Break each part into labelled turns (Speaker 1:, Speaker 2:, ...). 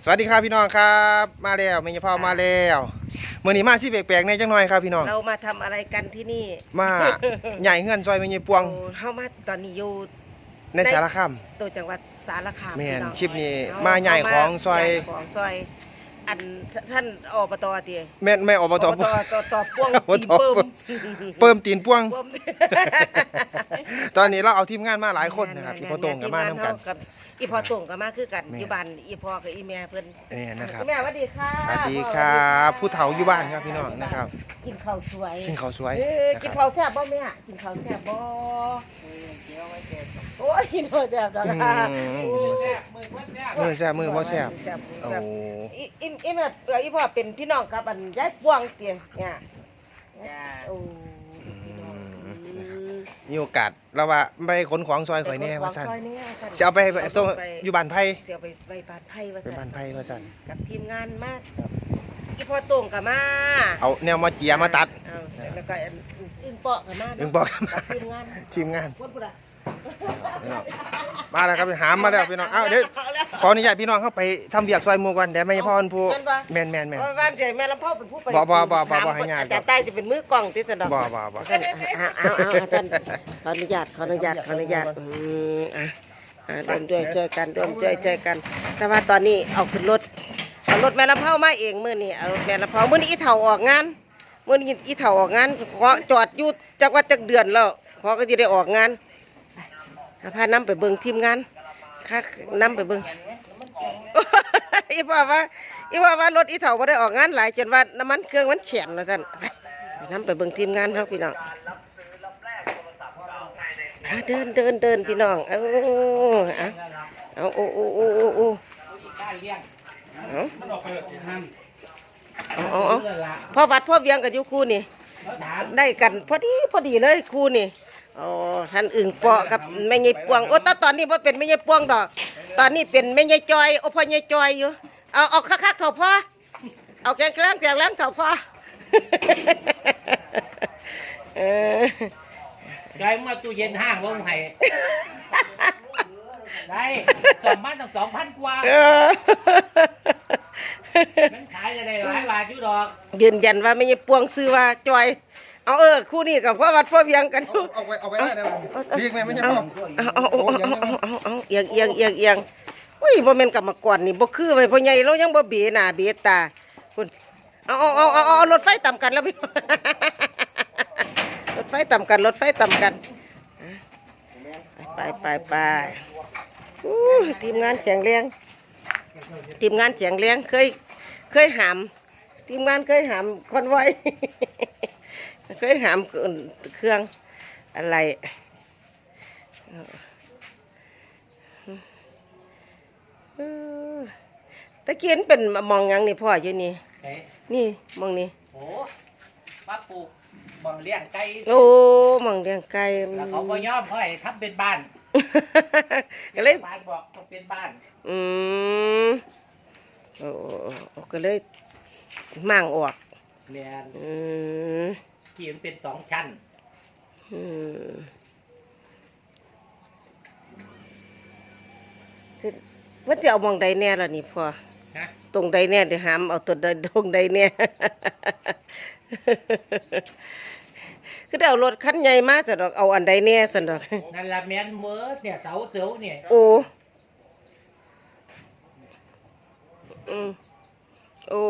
Speaker 1: สวัสดีครับพี่น้องครับ มาแล้วเมยพ่อมาแล้วมื่อนี้มาสิแปลกๆในจังหน่อยครับพี่น้อง
Speaker 2: เรามาทำอะไรกันที่นี่
Speaker 1: มาใหญ่เงื่อนซอยเมยปวง
Speaker 2: โอ้เข้ามาตอนนี้อยู่
Speaker 1: ในสารคาม
Speaker 2: ตัวจังหวัดสารคาม
Speaker 1: แม่น
Speaker 2: พี่อง
Speaker 1: ชิปนี้
Speaker 2: เอ
Speaker 1: มาใหญ่ของซอย
Speaker 2: ใหญ่ข องซอยอันท่านอบตเตีย
Speaker 1: แม่นไม่อบต
Speaker 2: อบตตตพ่วง
Speaker 1: อบต
Speaker 2: ตีนเปิม
Speaker 1: เปิมตีนปวง
Speaker 2: เปิม
Speaker 1: ตอนนี้เราเอาทีมงานมาหลายคนนะครับที่พอตรงกับมาน้ำกัน
Speaker 2: กับอีพอตรงกับมาคือกัน
Speaker 1: แม่น
Speaker 2: อยู่บ้านอีพอกับอีแม่เพิ่น
Speaker 1: นี่นะครับ
Speaker 2: แม่สวัสดีค่ะ
Speaker 1: สวัสดีครับผู้เฒ่าอยู่บ้านครับพี่น้องนะครับ
Speaker 2: กินข้าวสวย
Speaker 1: กินข้าวสวย
Speaker 2: เออ
Speaker 1: นะ
Speaker 2: กิน
Speaker 1: ครับ
Speaker 2: ข้าวแซ่บบ่แม่กินข้าวแซ่บบ่ โอ้ยกินข้าวแซ่บดอกค่ะ
Speaker 1: อืม
Speaker 2: โอ้ย
Speaker 1: มือแซ่บมือบ่แซ่บ
Speaker 2: แซ่บ
Speaker 1: โอ้
Speaker 2: แซ่บอีอีอีแม่เอ่ออีพ่อเป็นพี่น้องกับอันยายพวงเตียเนี่ยโอ้พี่น้องอืม
Speaker 1: มีโอกาสเราว่าไปขนของซอยข่อยแน่ว่าสั่น
Speaker 2: ซอยแน่ว่าซั่น
Speaker 1: จะเอาไปส่งอยู่บ้านไผ่
Speaker 2: สิเอาไปไปบ้านไผ่ว่า
Speaker 1: ไป
Speaker 2: ซั่น
Speaker 1: บ้านไผ่ว่าสั่น
Speaker 2: กับทีมงานมากอีพ่อโต่งกับมา
Speaker 1: เอาแนวมาเจียมาตัด
Speaker 2: เอาแล้วก็อันอึ้งเปาะกับมา
Speaker 1: อึ้งเปาะ
Speaker 2: กับทีมงาน
Speaker 1: ทีมงาน
Speaker 2: พูดพูดอะ
Speaker 1: พี่น้องมาแล้วครับหามมาแล้วพี่น้องเอ้าเดี๋ยวขออนุญาตพี่น้องเข้าไปทำเวียกซอยหมูก่อนเดี๋ยวไม่พ่อคนผู้แมนแมนแมน
Speaker 2: เพราะว่าเดี๋ยวแม่ลำพ่อเป็นผู้ไป
Speaker 1: บ่บ่บ่บ่บ่ให้ญาติ
Speaker 2: อาจารย์ใต้จะเป็นมือกล้องที่สนอง
Speaker 1: บ่บ่บ่
Speaker 2: ท่านเอาเอาเอาอาจารย์ขออนุญาตขออนุญาตขออนุญาตอืมอะอะเดินด้วยเจอกันเดินด้วยเจอกัน แต่ว่าตอนนี้เอาขึ้นรถเอารถแม่ลำเผามาเองมื้อนี้เอารถแม่ลำเผามื้อนี้อีเฒ่าออกงานมื้อนี้อีเฒ่าออกงานเพราะจอดอยู่จักว่าจักเดือนแล้วพอก็จะได้ออกงานไป พานํไปเบิ่งทีมงานค่านํไปเบิ่งอีพ่อว่าอีพ่อว่ารถอีเฒ่าบ่ได้ออกงานหลายจนว่าน้ำมันเครื่องมันเฉียนแล้วท่านไปนํไปเบิ่งทีมงานเฮาพี่น้องเดินเดินเดินพี่น้องเอาเอาเอาโอ้โอ้โอ้โอ้โอ้เอาเอาเอาพ่อวัดพ่อเวียงกับยูคู่นี่ ได้กันพอดีพอดีเลยคู่นี่ อ๋อท่านอึ่งเปาะกับแม่ยายปวงโอ้ตอนตอนนี้พ่เป็นแม่ยายปวงดอก ตอนนี้เป็นแม่ยายจอยโอ้พ่อยายจอยอยู่เอาเอาคักๆเถอะพ่อเอาแกงแกล้งแกงแล้งเถอะพ่อเออ
Speaker 3: ได้มาตู้เย็นห้างว่ามึงให้ได้สองพันตั้งสองพันกว่า
Speaker 2: เออ
Speaker 3: มันขายจะได้หลายบาทอยู่ดอก
Speaker 2: ยืนยันว่าไม่ใช่ปวงซื้อว่าจอย เอาเออคู่นี้กับพ่อวัดพ่อเวียงกันทุก
Speaker 1: เอาไปเอาไปได้ได้เรียกแม่ไม่ใช่
Speaker 2: เอา
Speaker 1: พ่อ
Speaker 2: เอาเอาเอาเอาเอาเอาเอียงเอียงเอียงเอียงอุ้ยบ่แม่นกลับมาก่อนนี่บ่คือไว้พ่อใหญ่เรายังบ่เบหน้าเบตาคุณเอาเอาเอาเอาเอารถไฟต่ำกันแล้วพี่รถไฟต่ำกันรถไฟต่ำกันไปไปไปอู้ทีมงานแข็งแรงทีมงานแข็งแรงเคยเคยหามทีมงานเคยหามคอนไว้ เคยหามเครื่องอะไรเออตะเกียนเป็นมองหยังนี่พ่ออยู่นี่
Speaker 3: เอ๊ะ
Speaker 2: นี่มองนี่
Speaker 3: โอ้ป้าปลูกบังเลี้ยงไก่
Speaker 2: โอ้มองเลี้ยงไก่
Speaker 3: แล้วเขาบ่ยอมเขาให้ทำเป็นบ้าน
Speaker 2: ก็เลย
Speaker 3: บ้านบอกต้องเป็นบ้าน
Speaker 2: อืมโอ้ก็เลยมั่งออก
Speaker 3: แม่น
Speaker 2: อืม
Speaker 3: ที่มันเป็นสองชั้น
Speaker 2: อืมคือว่าจะเอามองใดแน่ล่ะนี่พ่อ
Speaker 3: นะ
Speaker 2: ตรงใดแน่เดี๋ยวหามเอาตัวใดตรงใดแน่ คือได้เอารถคันใหญ่มาสะดอกเอาอันใดแน่สะดอก
Speaker 3: นั่นละแม่นเมิดเนี่ยเสาเสาเนี่ย
Speaker 2: โอ้อืมโอ้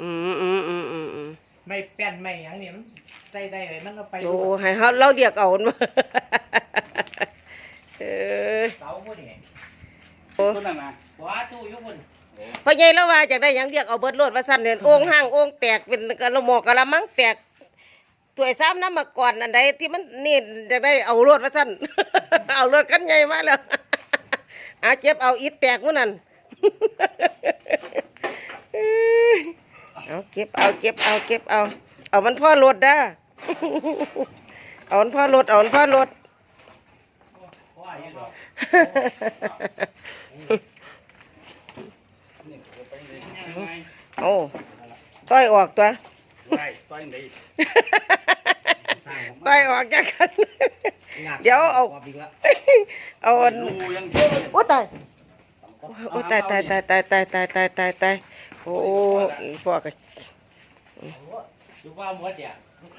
Speaker 2: อืมอืมอืมอืมอืม
Speaker 3: ไม่แป้นไม่หยังเนี่ยมันใส่ได้เลยมันเอาไป
Speaker 2: โอ้ให้เขาเราเรียกเอามันมาเออ
Speaker 3: เสาพวกนี้
Speaker 2: โอ้
Speaker 3: คนนั้นนะหัวตู้อยุบน
Speaker 2: พ่อใหญ่แล้วว่าจากได้หยังเรียกเอาเบิดโลดว่าสั่นเนี่ยโอ่งห้างโอ่งแตกเป็นกระหมอกกระมังแตกถ้วยซ้ำน้ำมาก่อนอันใดที่มันนี่จะได้เอาโลดว่าสั่น เอาโลดกันใหญ่มาแล้ว อาเจ็บเอาอิดแตกมื้อนั้นเอาเก็บเอาเก็บเอาเก็บเอา เอามันพ่อรถด้าเอามันพ่อรถเอามันพ่อรถ
Speaker 3: ว่าอยู่ดอก
Speaker 2: เอาต้อยออกตัว
Speaker 3: ต้อย
Speaker 2: ออกจากกัน เดี๋ยวเอาเอาอัน
Speaker 3: ดูยัง
Speaker 2: โอ้ตายโอ้ตายตายตายตายตายตายตายตายตายโอ้พ่อก็
Speaker 3: ดูว่าหมดเนี่
Speaker 4: Chú qua mua chè.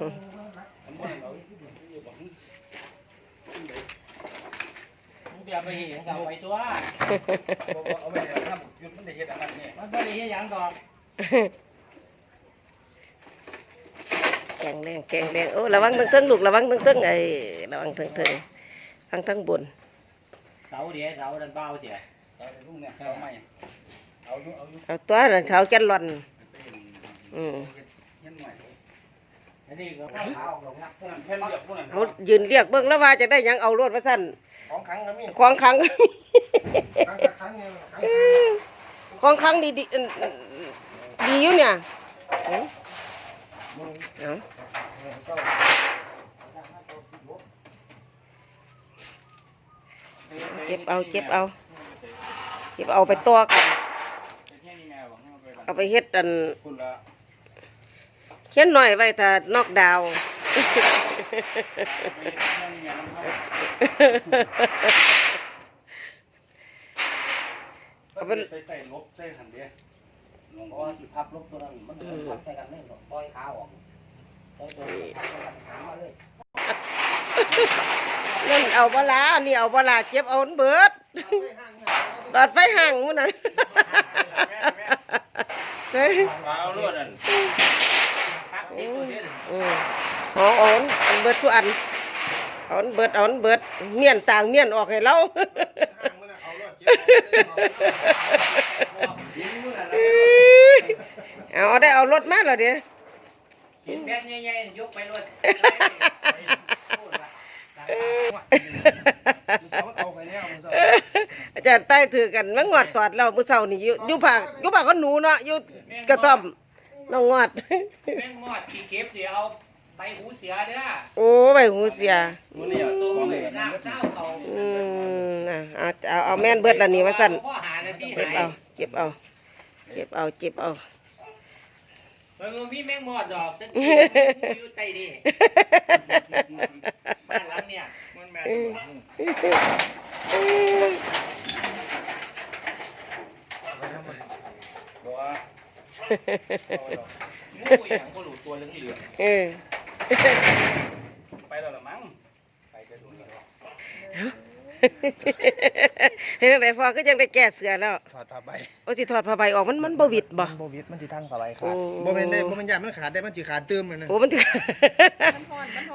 Speaker 4: Em mua nổi. Như bẩn. Không được. Không biết bây giờ tao phải tua. Ông
Speaker 3: bây giờ làm một chút vấn đề gì đã nè. Nó bây giờ dạng còn.
Speaker 2: แกงแรงแกงแรงโอ้ระวังทั้งๆลูกระวังทั้งๆไอ้ระวังทั้งๆทั้งทั้งบน
Speaker 3: sáu đĩa sáu đàn bao chị sáu toa là sáu chân luận
Speaker 4: ừ. อาลุงเนี่ยเอาไม่เอาอยู่เอาอยู่
Speaker 2: เอาตัวนั้นเขาจันหล่อน
Speaker 4: ไปเห็น
Speaker 2: อืม
Speaker 4: เฮ็ดใหม่
Speaker 3: อันนี้ก็ข้าวขาวลงนัก
Speaker 4: พวกนั้นแผ่นเดียวพวกนั้น
Speaker 2: เอายืนเรียกเบิ่งแล้วว่าจะได้หยังเอารวดว่าสั่น
Speaker 1: ของขังก็มี
Speaker 2: ของขัง
Speaker 1: ขังขังเนี่ยขัง
Speaker 2: ของขังดีดีอันดีอยู่เนี่ยเอ้าเอาเก็บเอาเก็บเอา เก็บเอาไปตัวกัน เอาไปเฮ็ดอัน
Speaker 4: คุณละ
Speaker 2: เขียนหน่อยไว้ถ้านอกดาวน์
Speaker 4: เอาไปใส่ใส่ลบใส่หันเดียลง
Speaker 3: เพราะว่าที่พับลบตัวนั้นมันพับใส่กันเลยปล่อยขาวออกปล่อยตัวหางมาเลย
Speaker 2: นั่นเอาบลาอันนี้เอาบลาเจ็บเอาอันเบิดหลอดไฟห่างมื้อนั้นเฮ้ย
Speaker 4: เอาลวดอัน
Speaker 3: พักนี่ตัวนี้
Speaker 2: อืมอาเอนอันเบิดทุกอันอาอันเบิดอาอันเบิดเมียนต่างเมียนออกให้เราเอาได้เอารถมาแล้วเดี๋ยว
Speaker 3: เห็นแม่ใหญ่ๆยกไปรถ
Speaker 1: อา
Speaker 2: จารย์ใต้ถือกันมางอดตอดเรามื้อเช้านี่อยู่อยู่ภาอยู่ภาคก็หนูเนาะอยู่กระท่อม น้องงอด
Speaker 3: แม่งมอดขี้เก็บเดี๋ยวเอาใบหูเสียเด้อ
Speaker 2: โอ้ใบหูเสีย
Speaker 4: มันนี่
Speaker 3: ตัว
Speaker 4: ของ
Speaker 3: มัน
Speaker 4: เลย
Speaker 3: น้ำเต้าเขา
Speaker 2: อืมน่ะเอาเอาเอาแม่นเบิดละนี่ว่าสั่น
Speaker 3: พ่อหานาที
Speaker 2: เก็บ
Speaker 3: หา
Speaker 2: เอา
Speaker 3: ย
Speaker 2: เก็บเอาเก็บเอาเก็บเอา
Speaker 3: มันบ่มีแมงมอดดอกตะกี้มันอยู่ใต้ดิบ้านหลังเนี่ย
Speaker 4: มันแม่นบ่ว่า
Speaker 3: งูอย่างก็หลุดตัวเหลืองเหลือง
Speaker 2: เออ
Speaker 4: ไปแล้วละมั้ง ไปจะดูแล้ว
Speaker 2: เห็นจังไดพอก็ยังได้แก้เสือแล้ว
Speaker 1: ถอดผ้าใบ
Speaker 2: โอ้สิถอดผ้าใบออกมันมันบ่วิดบ่
Speaker 1: มันโบวิดมันสิทั้งผ้าใบขา
Speaker 2: โอ้
Speaker 1: ดบ่แม่นได้บ่แม่นยามันขาดได้มันสิขาดเติมเลยนะ
Speaker 2: โอ้มันถึง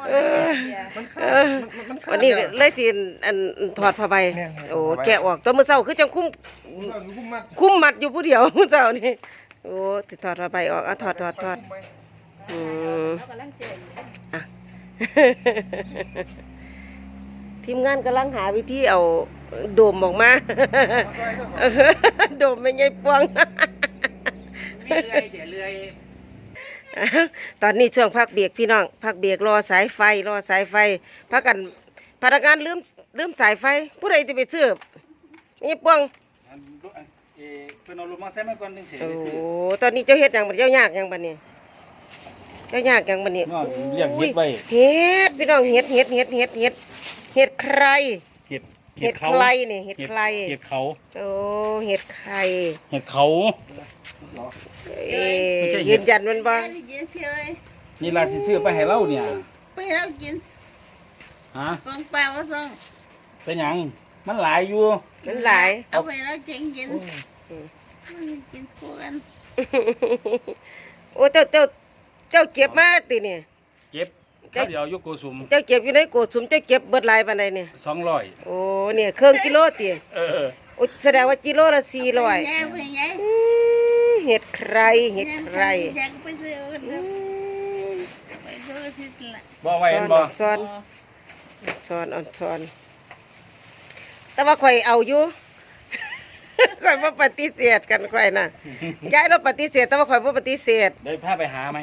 Speaker 2: เออ
Speaker 1: มัน
Speaker 2: เอ
Speaker 1: ขาด
Speaker 2: อ
Speaker 1: มันมันขาด
Speaker 2: วันนี้เลยสิอันถอดผ้าใบ
Speaker 1: แม่น
Speaker 2: โอ้
Speaker 1: ถอดผ้าใบ
Speaker 2: แกะออกแตัวมื้อเช้าคือจังคุ้ม
Speaker 1: มันเอาอยู่คุ้มมัด
Speaker 2: คุ้มมัดอยู่ผู้เดียว มื้อเช้านี่ โอ้สิถอดผ้าใบออกเอาถอดถอดถอดอืมอะ ทีมงานกำลังหาวิธีเอาโดมออกมา โดมไม่ไงปวง
Speaker 3: มีเลื่อยเดี๋ยวเลื่อย
Speaker 2: ตอนนี้ช่วงพักเบรกพี่น้องพักเบรกรอสายไฟรอสายไฟพักกันพนักงานลืมลืมสายไฟ ผู้ใดจะไปซื้อนี่ปวง
Speaker 4: อันลูกอัน เออเพิ่นเอารถมาใส่มาก่อนจังสิ
Speaker 2: โอ้
Speaker 4: ไปซื้อ
Speaker 2: ตอนนี้เจ้าเฮ็ดหยังบัดเจ้ายากหยังบัดนี้ เจ้ายากหยังบัดนี้
Speaker 4: เนาะเรียกเฮ็ดไว้
Speaker 2: เฮ็ดพี่น้องเฮ็ดเฮ็ดเฮ็ดเฮ็ดเฮ็ดเฮ็ดใคร
Speaker 4: เฮ็ด
Speaker 2: เฮ็ดใครนี่เฮ็ดใคร
Speaker 4: เฮ็ดเขา
Speaker 2: โอ้เฮ็ดใคร
Speaker 4: เฮ็ดเขา
Speaker 2: เอ้
Speaker 4: ไม่ใช่เฮ็
Speaker 2: ยื
Speaker 4: ด
Speaker 2: นยันมันบ่
Speaker 5: กินเที่ยวเลย
Speaker 4: นี่ล่ะสิซื้อไปให้เราเนี่ย
Speaker 5: ไปแล้วกิน
Speaker 4: ฮะ
Speaker 5: กองปลาว่าต้อง
Speaker 4: เป็นหยัง มันหลายอยู่
Speaker 2: มันหลาย
Speaker 5: เอาไปแล้วเจ๊งกิน
Speaker 2: อืม
Speaker 5: มันกินคู่กัน
Speaker 2: โอ้เจ้าเจ้าเจ้าเก็บมาติเนี่ย
Speaker 4: เก็บข้าวเดียวอยกโกสุม
Speaker 2: เจ้าเก็บอยู่ในโกดสุมเจ้าเก็บเบิดหลายปานใดเนี่ย
Speaker 4: 200
Speaker 2: โอ้เนี่ยเครื่องกิโลติ
Speaker 4: เออ
Speaker 2: โอ้แสดงว่ากิโลละสี่ร้อย
Speaker 5: ไปไงไปไง
Speaker 2: เห็ดใครเห็ดใคร
Speaker 5: อยากไปซื้อกัน
Speaker 2: อืม
Speaker 5: ไปซื้อที่ตลาด
Speaker 4: บ่ไว้เห็นบ่
Speaker 2: ซ้อนซ้อนอ่อนซ้อน แต่ว่าข่อยเอาอยู่ ข่อยบ่ปฏิเสธกันข่อยน่ะยายเราปฏิเสธแต่ว่าข่อยบ่ปฏิเสธ
Speaker 4: ได้พาไปหาไหม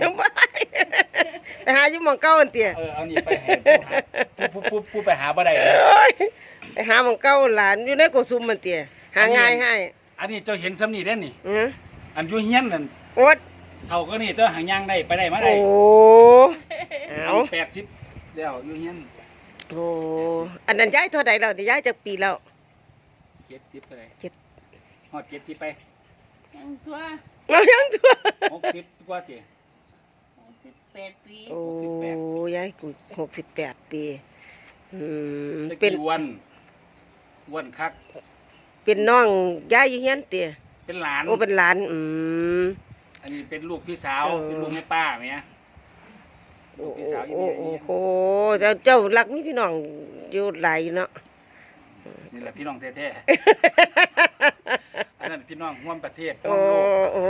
Speaker 2: ไปหาอยู่หมองเก้าอันเตีย
Speaker 4: เออเอานี่ไปให้ผู้หาผู้ผู้ผู้ไปหาบ่ได้
Speaker 2: โอ้ยไปหาหมองเก้าหลานอยู่ในโกสุมมันเตียหาง่ายให้
Speaker 4: อันนี้เจ้าเห็นซ้ำนี่เด้นี่
Speaker 2: อือ
Speaker 4: อันอยู่เฮียนนั่น
Speaker 2: โอ๊ด
Speaker 4: เท่าก็นี่เจ้าหางย่างได้ไปได้มาได้
Speaker 2: โอ้เอา
Speaker 4: แปดสิบเดี๋ยวอยู่เฮียน
Speaker 2: โอ้อันนั้นย้ายเท่าใดแล้วนี่ย้ายจากปีแล้ว
Speaker 4: เจ็ดสิบเท่าไหร่ฮอดเจ็ดสิบไป
Speaker 5: ยังตัว
Speaker 2: เอายังตัว
Speaker 4: หกสิบกว่าจี
Speaker 5: สิบแปดปี
Speaker 2: โอ้ยายกูหกสิบแปดปีอืม
Speaker 4: ตะ
Speaker 2: เป็น
Speaker 4: กี้อ้วันอ้วันคัก
Speaker 2: เป็นน้องยายอยู่เฮียนเตีย
Speaker 4: เป็นหลาน
Speaker 2: โอ้เป็นหลานอืม
Speaker 4: อันนี้เป็นลูกพี่สาว
Speaker 2: เออ
Speaker 4: เป็นลูกแม่ป้าไหมย
Speaker 2: โอ้
Speaker 4: ลูกพี่สาวอยู่
Speaker 2: โอ้
Speaker 4: นี่
Speaker 2: โอ้โหเจ้าเจ้ารักมีพี่น้องอยู่หลายอยู่เนาะ
Speaker 4: นี่แหละพี่น้องแท้ๆอันนั้นพี่น้องร่วมประเทศร่
Speaker 2: โอ้
Speaker 4: วมโลก
Speaker 2: โอ้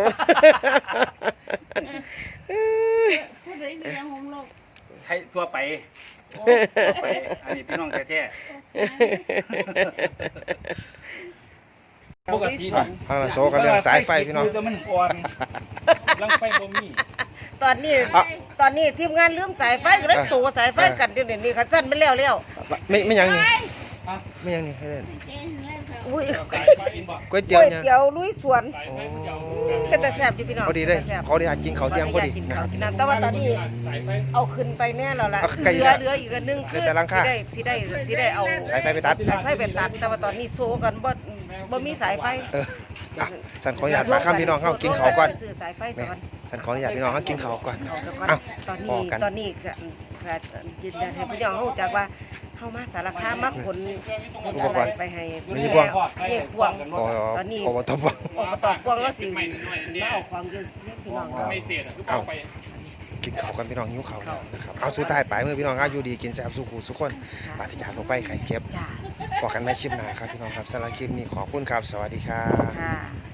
Speaker 5: ผู้ใดเลี้ยงผมลูก
Speaker 4: ไทยทั่วไป
Speaker 5: โอ้
Speaker 4: ทั่วไป อันนี้พี่น้องแท้ๆปกติ
Speaker 1: อะเอามาโซกันเรื่องสายไฟพี่น้อง
Speaker 4: แต่มันอ่อนลังไฟบ่มี
Speaker 2: ตอนนี้
Speaker 1: อะ
Speaker 2: ตอนนี้ทีมงานลืมสายไฟก็เลยโซสายไฟกันเดี๋ยวนี้คันสั้นไม่แล้วแล้ว
Speaker 1: ไม่ไม่ยังนี่
Speaker 4: ฮะ
Speaker 1: ไม่ยังนี่ให้เล่น
Speaker 5: เจ๊งแล้วเขา
Speaker 2: อุ้ย
Speaker 4: สายไฟอินบ่
Speaker 1: ก๋วย
Speaker 2: ก๋
Speaker 1: เตี๋ยว
Speaker 2: วย
Speaker 1: เนี่ย
Speaker 2: เตี๋ยวลุยสวน
Speaker 4: สายไฟมันจะเอา
Speaker 2: เป็นแต่แซ่บอยู่พี่น้อง
Speaker 1: พอดีเลย
Speaker 2: ป็นแต่แซ่บ
Speaker 1: เขาได้อยากกินเขาวเที่ยงพอดี
Speaker 2: กิน
Speaker 1: นะค
Speaker 2: ข้า
Speaker 1: รั
Speaker 2: ว
Speaker 1: บ
Speaker 2: กินน้ำแต่ว่าตอนนี้
Speaker 4: สายไฟ
Speaker 2: เอาขึ้นไปแน่แล้วล่ะ
Speaker 1: เอาไกล
Speaker 2: เหลื
Speaker 1: แล้
Speaker 2: อ
Speaker 1: ว
Speaker 2: เหลืออีกอันหนึงคือ
Speaker 1: เหลือแต่หลังคา
Speaker 2: สิได้สิได้สิได้เอา
Speaker 1: สายไฟไปตัด
Speaker 2: สายไฟไปตัดแต่ว่าตอนนี้โซกันบ่บ่มีสายไฟ
Speaker 1: เอออะฉันขออนุญาตมาข้ามพี่น้องเข้ากินเขาวก่อน
Speaker 2: ซื้อสายไฟ
Speaker 1: แม่
Speaker 2: ก่อน
Speaker 1: ฉันขออนุญาตพี่น้องเข้ากินเขาวก่อน
Speaker 2: เอาเดี๋ยวก่อน
Speaker 1: เอ้า
Speaker 2: ตอน
Speaker 1: พอ
Speaker 2: นี้
Speaker 1: กัน
Speaker 2: ตอนนี้ก็ก็ยืนยันให้พี่น้องรู้จักว่าเฮามาสารคามมาขนขนอะไรไปให้
Speaker 1: มีพวง
Speaker 2: เรียกพวง
Speaker 1: ขอ
Speaker 2: ตอนนี้
Speaker 1: ขอมาตบว่า
Speaker 2: อบตพวงแล้วสิมาเอาของเยอะพี่น้อง
Speaker 4: ไม่เสียอะคือ
Speaker 1: เอา
Speaker 4: เอาไป
Speaker 1: กินเขาวกันพี่น้องหิวเขาวแล้วนะครับ เอาสุดท้ายไปเมื่อพี่น้องอาอยู่ดีกินแซ่บสุขุสุกคนปราศจากโรคภัยไข้เจ็บ
Speaker 2: จ้า
Speaker 1: บอกกันในคลิปหน้าครับพี่น้องครับสำหรับคลิปนี้ขอบคุณครับ สวัสดีครับ
Speaker 2: ค่ะ